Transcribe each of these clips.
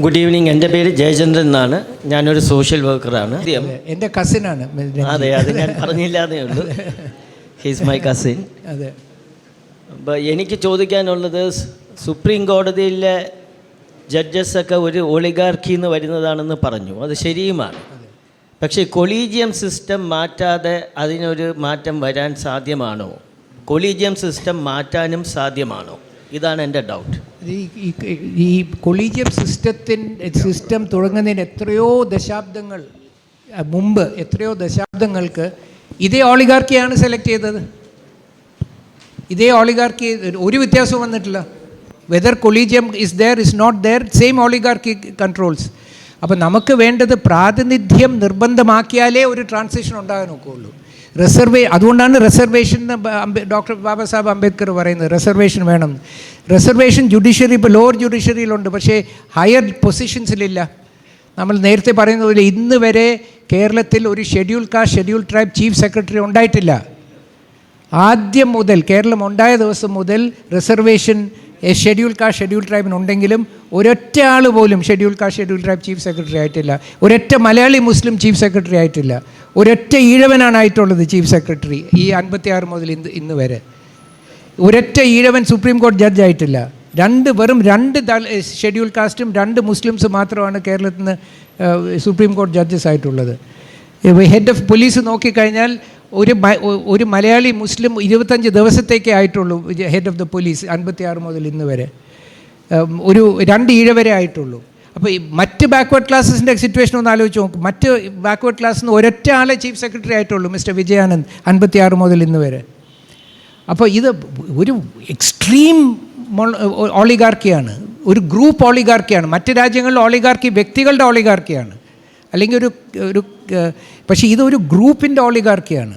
Good evening എന്റെ പേര് ജയചന്ദ്രൻ എന്നാണ്. ഞാനൊരു സോഷ്യൽ വർക്കറാണ് എന്റെ കസിനാണ് അതെ അത് ഞാൻ പറഞ്ഞില്ലാതേ ഉള്ളൂ. ഹീസ് മൈ കസിൻ അതെ. അപ്പോൾ എനിക്ക് ചോദിക്കാനുള്ളത് സുപ്രീം കോടതിയിലെ ജഡ്ജസൊക്കെ ഒരു ഒളിഗാർക്കി എന്ന് വരുന്നതാണെന്ന് പറഞ്ഞു. അത് ശരിയുമാണ്. പക്ഷേ കൊളീജിയം സിസ്റ്റം മാറ്റാതെ അതിനൊരു മാറ്റം വരാൻ സാധ്യമാണോ? കൊളീജിയം സിസ്റ്റം മാറ്റാനും സാധ്യമാണോ? ഇതാണ് എന്റെ ഡൗട്ട് ഈ കൊളീജിയം സിസ്റ്റത്തിൻ സിസ്റ്റം തുടങ്ങുന്നതിന് എത്രയോ ദശാബ്ദങ്ങൾ മുമ്പ് എത്രയോ ദശാബ്ദങ്ങൾക്ക് ഇതേ ഓളിഗാർക്കിയാണ് സെലക്ട് ചെയ്തത്. ഇതേ ഓളിഗാർക്കി ഒരു വ്യത്യാസവും വന്നിട്ടില്ല. Whether collegium is there is not there same oligarchy controls അപ്പോൾ നമുക്ക് വേണ്ടത് പ്രാതിനിധ്യം നിർബന്ധമാക്കിയാലേ ഒരു ട്രാൻസിഷൻ ഉണ്ടാകാൻ ഒക്കുള്ളൂ. റിസർവേ അതുകൊണ്ടാണ് റിസർവേഷൻ ഡോക്ടർ ബാബാ സാഹേബ് അംബേദ്കർ പറയുന്നത്. റിസർവേഷൻ വേണം. റിസർവേഷൻ ജുഡീഷ്യറി ഇപ്പോൾ ലോവർ ജുഡീഷ്യറിയിലുണ്ട് പക്ഷേ ഹയർ പൊസിഷൻസിലില്ല നമ്മൾ നേരത്തെ പറയുന്നത് ഇന്ന് വരെ കേരളത്തിൽ ഒരു schedule caste schedule tribe chief secretary ഉണ്ടായിട്ടില്ല. ആദ്യം മുതൽ കേരളം ഉണ്ടായ ദിവസം മുതൽ റിസർവേഷൻ ഷെഡ്യൂൾ കാസ്റ്റ് ഷെഡ്യൂൾ ട്രൈബിനുണ്ടെങ്കിലും ഒരൊറ്റ ആൾ പോലും schedule caste schedule tribe chief secretary ആയിട്ടില്ല. ഒരൊറ്റ മലയാളി മുസ്ലിം ചീഫ് സെക്രട്ടറി ആയിട്ടില്ല. ഒരൊറ്റ ഈഴവനാണ് ആയിട്ടുള്ളത് ചീഫ് സെക്രട്ടറി ഈ അൻപത്തിയാറ് മുതൽ ഇന്ന് ഇന്ന് വരെ. ഒരൊറ്റ ഈഴവൻ സുപ്രീം കോടതി ജഡ്ജ് ആയിട്ടില്ല. രണ്ട് വെറും രണ്ട് ഷെഡ്യൂൾ കാസ്റ്റും രണ്ട് മുസ്ലിംസ് മാത്രമാണ് കേരളത്തിൽ നിന്ന് സുപ്രീം കോടതി ജഡ്ജസ് ആയിട്ടുള്ളത്. ഹെഡ് ഓഫ് പോലീസ് നോക്കിക്കഴിഞ്ഞാൽ ഒരു ഒരു മലയാളി മുസ്ലിം ഇരുപത്തഞ്ച് ദിവസത്തേക്കേ ആയിട്ടുള്ളൂ ഹെഡ് ഓഫ് ദ പോലീസ് അൻപത്തിയാറ് മുതൽ ഇന്ന് വരെ. ഒരു രണ്ട് ഈഴ വരെ ആയിട്ടുള്ളൂ. അപ്പോൾ ഈ മറ്റ് ബാക്ക്വേർഡ് ക്ലാസ്സിന്റെ സിറ്റുവേഷൻ ഒന്ന് ആലോചിച്ച് നോക്കും. മറ്റ് ബാക്ക്വേർഡ് ക്ലാസ്സിൽ നിന്ന് ഒരൊറ്റ ആളെ ചീഫ് സെക്രട്ടറി ആയിട്ടുള്ളൂ മിസ്റ്റർ വിജയാനന്ദ് അൻപത്തിയാറ് മുതൽ ഇന്ന് വരെ. അപ്പോൾ ഇത് ഒരു എക്സ്ട്രീം ഓളിഗാർക്കിയാണ് ഒരു ഗ്രൂപ്പ് ഓളിഗാർക്കിയാണ് മറ്റ് രാജ്യങ്ങളിൽ ഓളിഗാർക്കി വ്യക്തികളുടെ ഓളിഗാർക്കിയാണ് അല്ലെങ്കിൽ ഒരു ഒരു പക്ഷേ ഇതൊരു ഗ്രൂപ്പിന്റെ ഓളിഗാർക്കിയാണ്.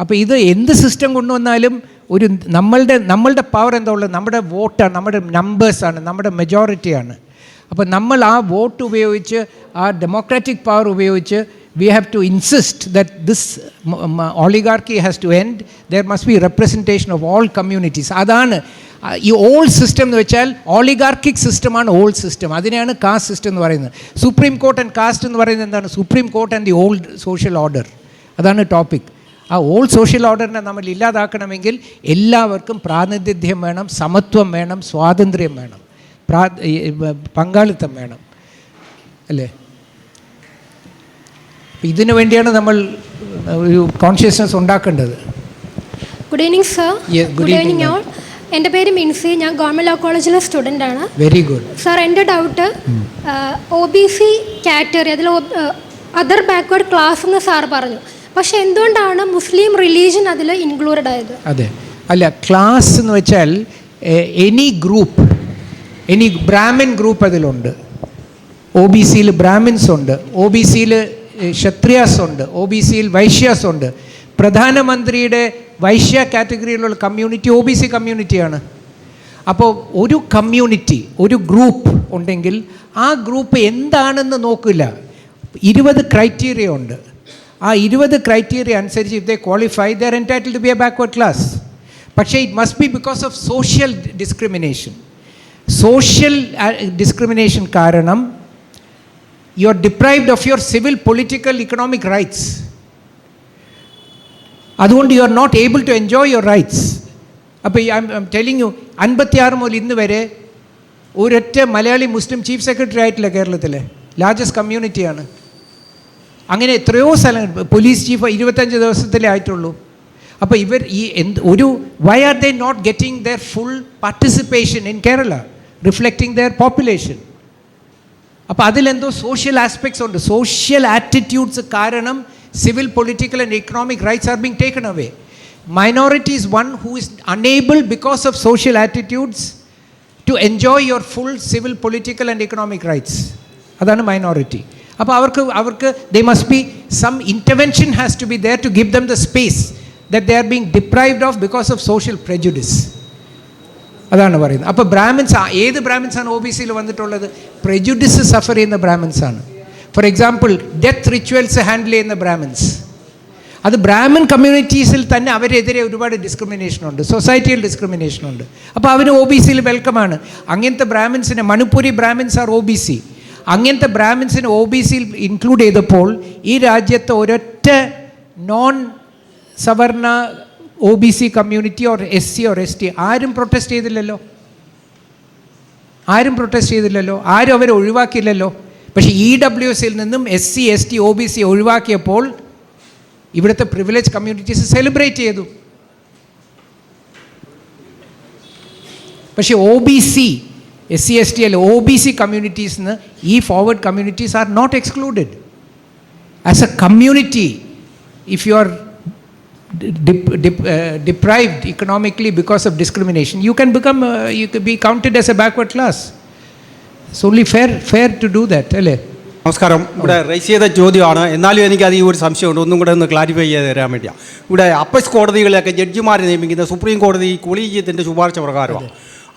അപ്പോൾ ഇത് എന്ത് സിസ്റ്റം കൊണ്ടുവന്നാലും ഒരു നമ്മളുടെ നമ്മളുടെ പവർ എന്താ ഉള്ളത്? നമ്മുടെ വോട്ടാണ് നമ്മുടെ നമ്പേഴ്സാണ് നമ്മുടെ മെജോറിറ്റിയാണ് അപ്പോൾ നമ്മൾ ആ വോട്ട് ഉപയോഗിച്ച് ആ ഡെമോക്രാറ്റിക് പവർ ഉപയോഗിച്ച് we have to insist that this m- m- oligarchy has to end. There must be representation of all communities. അതാണ് ആ, ഈ ഓൾഡ് സിസ്റ്റം എന്ന് വെച്ചാൽ ഓളിഗാർക്കിക് സിസ്റ്റമാണ് ഓൾഡ് സിസ്റ്റം അതിനെയാണ് കാസ്റ്റ് സിസ്റ്റം എന്ന് പറയുന്നത്. സുപ്രീം കോർട്ട് ആൻഡ് കാസ്റ്റ് എന്ന് പറയുന്നത് എന്താണ്? Supreme court and the old social order അതാണ് ടോപ്പിക് ആ ഓൾഡ് സോഷ്യൽ ഓർഡറിനെ നമ്മൾ ഇല്ലാതാക്കണമെങ്കിൽ എല്ലാവർക്കും പ്രാതിനിധ്യം വേണം സമത്വം വേണം സ്വാതന്ത്ര്യം വേണം പ്രാ ഈ, പങ്കാളിത്തം വേണം. അല്ലേ? അപ്പോൾ ഇതിനു വേണ്ടിയാണ് നമ്മൾ ഒരു കോൺഷ്യസ്നസ് ഉണ്ടാക്കേണ്ടത്. Good evening sir good evening all എന്റെ പേര് മിൻസി. ഞാൻ ഗവൺമെന്റ് ലോ കോളേജിലെ സ്റ്റുഡന്റ് ആണ് വെരി ഗുഡ് സാർ എന്റെ doubt O B C category അതിൽ അതർ ബാക്ക്വേർഡ് ക്ലാസ് എന്ന് സാർ പറഞ്ഞു. പക്ഷേ എന്തുകൊണ്ടാണ് മുസ്ലിം റിലീജിയൻ അതിൽ ഇൻക്ലൂഡഡ് ആയത്? അതെ. അല്ല ക്ലാസ് എന്ന് വെച്ചാൽ any group any Brahmin group അതിലുണ്ട്. ഒ ബി സിയിൽ ബ്രാഹ്മിൻസ് ഉണ്ട്. ഒ ബി സിയിൽ ക്ഷത്രിയാസ് ഉണ്ട് ഒ ബി സിയിൽ വൈശ്യാസ് ഉണ്ട് പ്രധാനമന്ത്രിയുടെ വൈശ്യ കാറ്റഗറിയിലുള്ള കമ്മ്യൂണിറ്റി ഒ ബി സി കമ്മ്യൂണിറ്റിയാണ്. അപ്പോൾ ഒരു കമ്മ്യൂണിറ്റി ഒരു ഗ്രൂപ്പ് ഉണ്ടെങ്കിൽ ആ ഗ്രൂപ്പ് എന്താണെന്ന് നോക്കില്ല. ഇരുപത് ക്രൈറ്റീരിയ ഉണ്ട്. ആ ഇരുപത് ക്രൈറ്റീരിയ അനുസരിച്ച് if they qualify they're entitle to be a backward class പക്ഷേ it must be because of social discrimination social discrimination കാരണം you are deprived of your civil political economic rights അതുകൊണ്ട് you are not able to enjoy your rights അപ്പോൾ I M telling you അൻപത്തിയാറ് മുതൽ ഇന്ന് വരെ ഒരൊറ്റ മലയാളി മുസ്ലിം chief secretary ആയിട്ടില്ല കേരളത്തിലെ. ലാർജസ്റ്റ് കമ്മ്യൂണിറ്റിയാണ് അങ്ങനെ എത്രയോ സ്ഥലങ്ങൾ പോലീസ് ചീഫ് ഇരുപത്തഞ്ച് ദിവസത്തിലേ ആയിട്ടുള്ളൂ. അപ്പോൾ ഇവർ ഈ എന്ത് ഒരു why are they not getting their full participation in Kerala reflecting their population അപ്പോൾ അതിലെന്തോ സോഷ്യൽ ആസ്പെക്ട്സ് ഉണ്ട്. സോഷ്യൽ ആറ്റിറ്റ്യൂഡ്സ് കാരണം civil political and economic rights are being taken away minority is one who is unable because of social attitudes to enjoy your full civil political and economic rights അതാണ് minority അപ്പോൾ അവർക്ക് അവർക്ക് they must be some intervention has to be there to give them the space that they are being deprived of because of social prejudice അതാണ് പറയുന്നത്. അപ്പോൾ ബ്രാഹ്മിൻസ് ഏത് ബ്രാഹ്മിൻസ് ആണ് O B സിയിൽ വന്നിട്ടുള്ളത്? പ്രെജുഡിസ് സഫർ ചെയ്യുന്ന ബ്രാഹ്മിൻസ് ആണ് for example death rituals handle ചെയ്യുന്ന ബ്രാഹ്മിൻസ്. അത് ബ്രാഹ്മിൻ കമ്മ്യൂണിറ്റീസിൽ തന്നെ അവരെതിരെ ഒരുപാട് ഡിസ്ക്രിമിനേഷൻ ഉണ്ട്. സൊസൈറ്റിയിൽ ഡിസ്ക്രിമിനേഷൻ ഉണ്ട്. അപ്പോൾ അവന് ഒ ബി സിയിൽ വെൽക്കമാണ് അങ്ങനത്തെ ബ്രാഹ്മിൻസിനെ Manipuri Brahmins are O B C അങ്ങനത്തെ ബ്രാഹ്മിൻസിനെ ഒ ബി സിയിൽ ഇൻക്ലൂഡ് ചെയ്തപ്പോൾ ഈ രാജ്യത്തെ ഒരൊറ്റ നോൺ സവർണ O B C community or S C or S T ആരും പ്രൊട്ടസ്റ്റ് ചെയ്തില്ലല്ലോ. ആരും പ്രൊട്ടസ്റ്റ് ചെയ്തില്ലല്ലോ. ആരും അവരെ ഒഴിവാക്കിയില്ലല്ലോ. പക്ഷേ ഇ ഡബ്ല്യു എസിൽ നിന്നും S C S T O B C ഒഴിവാക്കിയപ്പോൾ ഇവിടുത്തെ പ്രിവിലേജ് കമ്മ്യൂണിറ്റീസ് സെലിബ്രേറ്റ് ചെയ്തു. പക്ഷേ O B C S C S T അല്ല ഒ ബി സി കമ്മ്യൂണിറ്റീസിന് ഈ forward communities are not excluded as a community if you are dep- dip, uh, deprived economically because of discrimination, you can become, uh, you can be counted as a backward class. It's only fair, fair to do that, അല്ലേ നമസ്കാരം ഇവിടെ rice ചെയ്ത ചോദ്യമാണ് എന്നാലും എനിക്ക് അത് ഈ ഒരു സംശയമുണ്ട് ഒന്നും കൂടെ ഒന്ന് ക്ലാരിഫൈ ചെയ്ത് തരാൻ വേണ്ടിയാണ് ഇവിടെ അപ്പസ് കോടതികളെയൊക്കെ ജഡ്ജിമാരെ നിയമിക്കുന്ന സുപ്രീം കോടതി കൊളീജിയത്തിന്റെ ശുപാർശ പ്രകാരമാണ്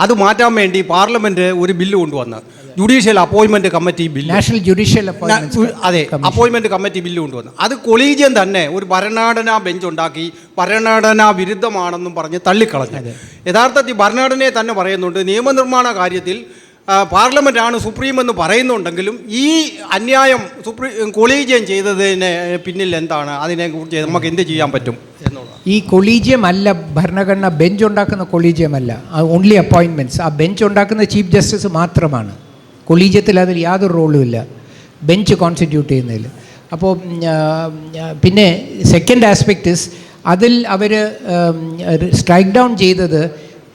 അത് മാറ്റാൻ വേണ്ടി പാർലമെന്റ് ഒരു ബില്ല് കൊണ്ടുവന്ന്. Judicial appointment committee bill. National judicial അതെ അപ്പോയിന്റ്മെന്റ് കമ്മിറ്റി ബില്ല് കൊണ്ടുവന്നു. അത് കൊളീജിയം തന്നെ ഒരു ഭരണഘടനാ ബെഞ്ച് ഉണ്ടാക്കി ഭരണഘടനാ വിരുദ്ധമാണെന്നും പറഞ്ഞ് തള്ളിക്കളഞ്ഞു. യഥാർത്ഥത്തിൽ ഭരണഘടനയെ തന്നെ പറയുന്നുണ്ട് നിയമനിർമ്മാണ കാര്യത്തിൽ പാർലമെന്റ് പാർലമെന്റാണ് സുപ്രീം എന്ന് പറയുന്നുണ്ടെങ്കിലും ഈ അന്യായം സുപ്രീം കൊളീജിയം ചെയ്തതിന് പിന്നിൽ എന്താണ്? അതിനെക്കുറിച്ച് നമുക്ക് എന്ത് ചെയ്യാൻ പറ്റും? എന്നുള്ളത് ഈ കൊളീജിയം അല്ല ഭരണഘടന ബെഞ്ച് ഉണ്ടാക്കുന്ന കൊളീജിയം അല്ല ഓൺലി അപ്പോയിൻമെന്റ്സ് ആ ബെഞ്ച് ഉണ്ടാക്കുന്ന ചീഫ് ജസ്റ്റിസ് മാത്രമാണ്. കൊളീജിയത്തിൽ അതിൽ യാതൊരു റോളും ഇല്ല. ബെഞ്ച് കോൺസ്റ്റിറ്റ്യൂട്ട് ചെയ്യുന്നതിൽ. അപ്പോൾ പിന്നെ സെക്കൻഡ് ആസ്പെക്റ്റ് ഇസ് അതിൽ അവർ സ്ട്രൈക്ക് ഡൗൺ ചെയ്തത്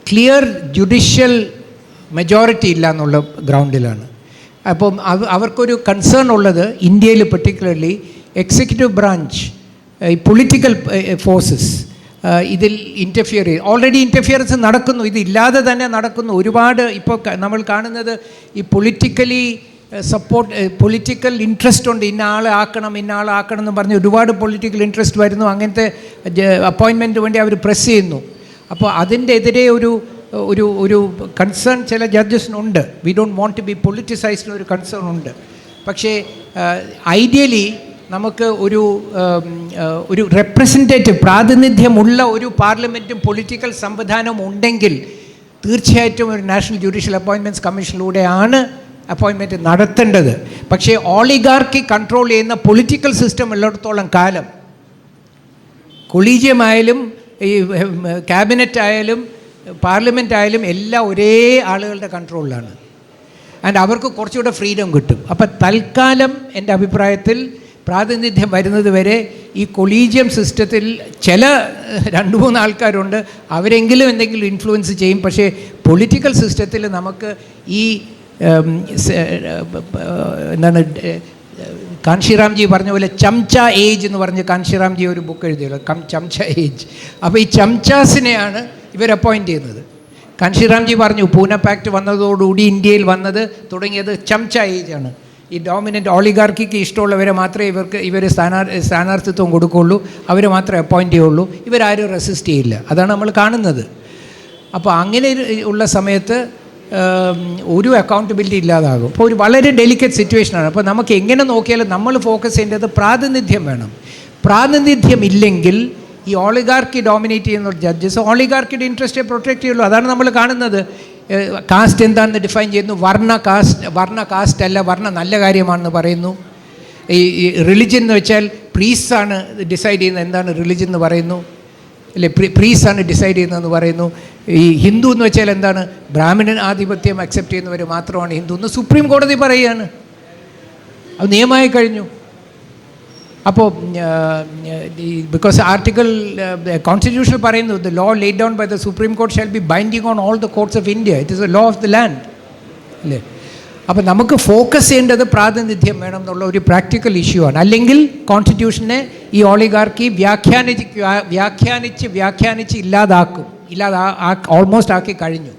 ക്ലിയർ ജുഡീഷ്യൽ മെജോറിറ്റി ഇല്ല എന്നുള്ള ഗ്രൗണ്ടിലാണ് അപ്പം അവർക്കൊരു കൺസേൺ ഉള്ളത് ഇന്ത്യയിൽ പെർട്ടിക്കുലർലി എക്സിക്യൂട്ടീവ് ബ്രാഞ്ച് ഈ പൊളിറ്റിക്കൽ ഫോഴ്സസ് ഇതിൽ ഇന്റർഫിയർ ഓൾറെഡി ഇന്റർഫിയറൻസ് നടക്കുന്നു. ഇതില്ലാതെ തന്നെ നടക്കുന്നു. ഒരുപാട് ഇപ്പോൾ നമ്മൾ കാണുന്നത് ഈ പൊളിറ്റിക്കലി സപ്പോർട്ട് പൊളിറ്റിക്കൽ ഇൻട്രസ്റ്റ് ഉണ്ട്. ഇന്ന ആളെ ആക്കണം ഇന്ന ആളെ ആക്കണം എന്ന് പറഞ്ഞ് ഒരുപാട് പൊളിറ്റിക്കൽ ഇൻട്രസ്റ്റ് വരുന്നു. അങ്ങനത്തെ അപ്പോയിൻമെന്റ് വേണ്ടി അവർ പ്രസ് ചെയ്യുന്നു. അപ്പോൾ അതിന്റെ എതിരെ ഒരു ഒരു ഒരു കൺസേൺ ചില ജഡ്ജസിനുണ്ട് we don't want to be politicised ഒരു കൺസേൺ ഉണ്ട്. പക്ഷേ ഐഡിയലി നമുക്ക് ഒരു ഒരു റെപ്രസെന്റേറ്റീവ് പ്രാതിനിധ്യമുള്ള ഒരു പാർലമെന്റും പൊളിറ്റിക്കൽ സംവിധാനവും ഉണ്ടെങ്കിൽ തീർച്ചയായിട്ടും ഒരു നാഷണൽ ജുഡീഷ്യൽ അപ്പോയിൻമെന്റ്സ് കമ്മീഷനിലൂടെയാണ് അപ്പോയിൻമെന്റ് നടത്തേണ്ടത്. പക്ഷേ ഓളിഗാർക്കി കൺട്രോൾ ചെയ്യുന്ന പൊളിറ്റിക്കൽ സിസ്റ്റം ഉള്ളിടത്തോളം കാലം കൊളീജിയമായാലും ഈ ക്യാബിനറ്റ് ആയാലും പാർലമെന്റ് ആയാലും എല്ലാം ഒരേ ആളുകളുടെ കൺട്രോളിലാണ് ആൻഡ് അവർക്ക് കുറച്ചുകൂടെ ഫ്രീഡം കിട്ടും. അപ്പം തൽക്കാലം എന്റെ അഭിപ്രായത്തിൽ പ്രാതിനിധ്യം വരുന്നത് വരെ ഈ കൊളീജിയം സിസ്റ്റത്തിൽ ചില രണ്ട് മൂന്ന് ആൾക്കാരുണ്ട്. അവരെങ്കിലും എന്തെങ്കിലും ഇൻഫ്ലുവൻസ് ചെയ്യും. പക്ഷേ പൊളിറ്റിക്കൽ സിസ്റ്റത്തിൽ നമുക്ക് ഈ എന്താണ് കാൺഷിറാംജി പറഞ്ഞ പോലെ ചംച ഏജ് എന്ന് പറഞ്ഞ് കാൻഷിറാംജി ഒരു ബുക്ക് എഴുതിയല്ലോ. കം ചംച ഏജ്. അപ്പോൾ ഈ ചംചാസിനെയാണ് ഇവർ അപ്പോയിന്റ് ചെയ്യുന്നത്. കാൻഷിറാംജി പറഞ്ഞു പൂന പാക്ട് വന്നതോടുകൂടി ഇന്ത്യയിൽ വന്നത് തുടങ്ങിയത് ചംച ഏജാണ് ഈ ഡോമിനന്റ് ഓളിഗാർക്കിക്ക് ഇഷ്ടമുള്ളവരെ മാത്രമേ ഇവർക്ക് ഇവർ സ്ഥാനാർ സ്ഥാനാർത്ഥിത്വം കൊടുക്കുകയുള്ളൂ അവർ മാത്രമേ അപ്പോയിന്റ് ചെയ്യുള്ളൂ. ഇവരാരും റെസിസ്റ്റ് ചെയ്യില്ല. അതാണ് നമ്മൾ കാണുന്നത്. അപ്പോൾ അങ്ങനെ ഉള്ള സമയത്ത് ഒരു അക്കൗണ്ടബിലിറ്റി ഇല്ലാതാകും. അപ്പോൾ ഒരു വളരെ ഡെലിക്കറ്റ് സിറ്റുവേഷനാണ് അപ്പോൾ നമുക്ക് എങ്ങനെ നോക്കിയാലും നമ്മൾ ഫോക്കസ് ചെയ്യേണ്ടത് പ്രാതിനിധ്യം വേണം. പ്രാതിനിധ്യം ഇല്ലെങ്കിൽ ഈ ഓളിഗാർക്കി ഡോമിനേറ്റ് ചെയ്യുന്ന ജഡ്ജസ് ഓളിഗാർക്കിയുടെ ഇൻട്രസ്റ്റേ പ്രൊട്ടക്റ്റ് ചെയ്യുള്ളൂ. അതാണ് നമ്മൾ കാണുന്നത്. കാസ്റ്റ് എന്താണെന്ന് ഡിഫൈൻ ചെയ്യുന്നു? വർണ കാസ്റ്റ് വർണ കാസ്റ്റ് അല്ല വർണ നല്ല കാര്യമാണെന്ന് പറയുന്നു. ഈ റിലിജ്യൻ എന്ന് വെച്ചാൽ പ്രീസാണ് ഡിസൈഡ് ചെയ്യുന്നത്. എന്താണ് റിലിജ്യൻ എന്ന് പറയുന്നു? അല്ലെ പ്രീസാണ് ഡിസൈഡ് ചെയ്യുന്നതെന്ന് പറയുന്നു. ഈ ഹിന്ദു എന്ന് വെച്ചാൽ എന്താണ്? ബ്രാഹ്മണൻ ആധിപത്യം അക്സെപ്റ്റ് ചെയ്യുന്നവർ മാത്രമാണ് ഹിന്ദു എന്ന് സുപ്രീം കോടതി പറയുകയാണ്. അത് നിയമമായി കഴിഞ്ഞു. അപ്പോൾ ബിക്കോസ് ആർട്ടിക്കിൾ കോൺസ്റ്റിറ്റ്യൂഷൻ പറയുന്നു the law laid down by the supreme court shall be binding on all the courts of India it is a law of the land അല്ലേ? അപ്പോൾ നമുക്ക് ഫോക്കസ് ചെയ്യേണ്ടത് പ്രാതിനിധ്യം വേണം എന്നുള്ള ഒരു പ്രാക്ടിക്കൽ ഇഷ്യൂ ആണ്. അല്ലെങ്കിൽ കോൺസ്റ്റിറ്റ്യൂഷനെ ഈ ഓളിഗാർക്കി വ്യാഖ്യാനിച്ച് വ്യാഖ്യാനിച്ച് വ്യാഖ്യാനിച്ച് ഇല്ലാതാക്കും. ഇല്ലാതാ ഓൾമോസ്റ്റ് ആക്കി കഴിഞ്ഞു.